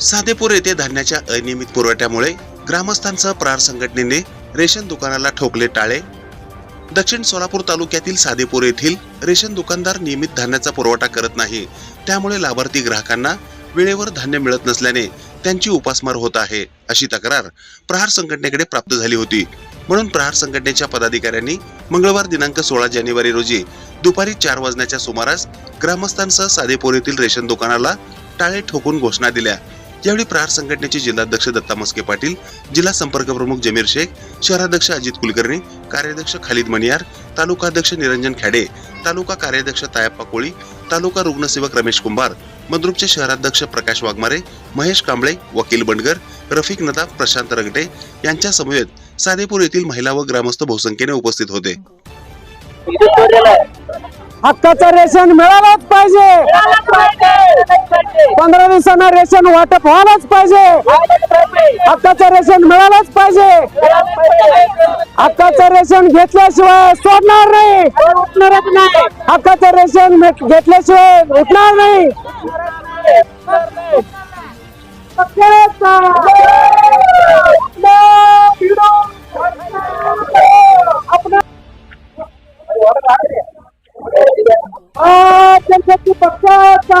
साधेपूर येथे धान्याच्या अनियमित पुरवठ्यामुळे ग्रामस्थांसह प्रहार संघटनेने रेशन दुकानाला ठोकले टाळे. दक्षिण सोलापूर तालुक्यातील साधेपूर येथील रेशन दुकानदार नियमित धान्याचा पुरवठा करत नाही. त्यामुळे लाभार्थी ग्राहकांना वेळेवर धान्य मिळत नसल्याने त्यांची उपासमार होत आहे अशी तक्रार प्रहार संघटनेकडे प्राप्त झाली होती. म्हणून प्रहार संघटनेच्या पदाधिकाऱ्यांनी मंगळवार दिनांक सोळा जानेवारी रोजी दुपारी चार वाजण्याच्या सुमारास ग्रामस्थांसह साधेपूर येथील रेशन दुकानाला टाळे ठोकून घोषणा दिल्या. यावेळी प्रहार संघटनेचे जिल्हाध्यक्ष दत्ता मस्के पाटील जिल्हा संपर्क प्रमुख जमीर शेख शहराध्यक्ष अजित कुलकर्णी कार्याध्यक्ष खालिद मनियार तालुका अध्यक्ष निरंजन खेडे तालुका कार्याध्यक्ष तायप्पा कोळी तालुका रुग्णसेवक रमेश कुंभार मद्रुपचे शहराध्यक्ष प्रकाश वाघमारे महेश कांबळे वकील बंडगर रफिक नदाब प्रशांत रगडे यांच्या समवेत साधेपूर येथील महिला व ग्रामस्थ बहुसंख्येने उपस्थित होते. हक्काचं रेशन मिळालंच पाहिजे. पंधरा दिवसांना रेशन वाटप व्हायलाच पाहिजे. हक्काचं रेशन मिळालंच पाहिजे. हक्काचं रेशन घेतल्याशिवाय सोडणार नाही. हक्काचं रेशन घेतल्याशिवाय उठणार नाही. पक्षाचा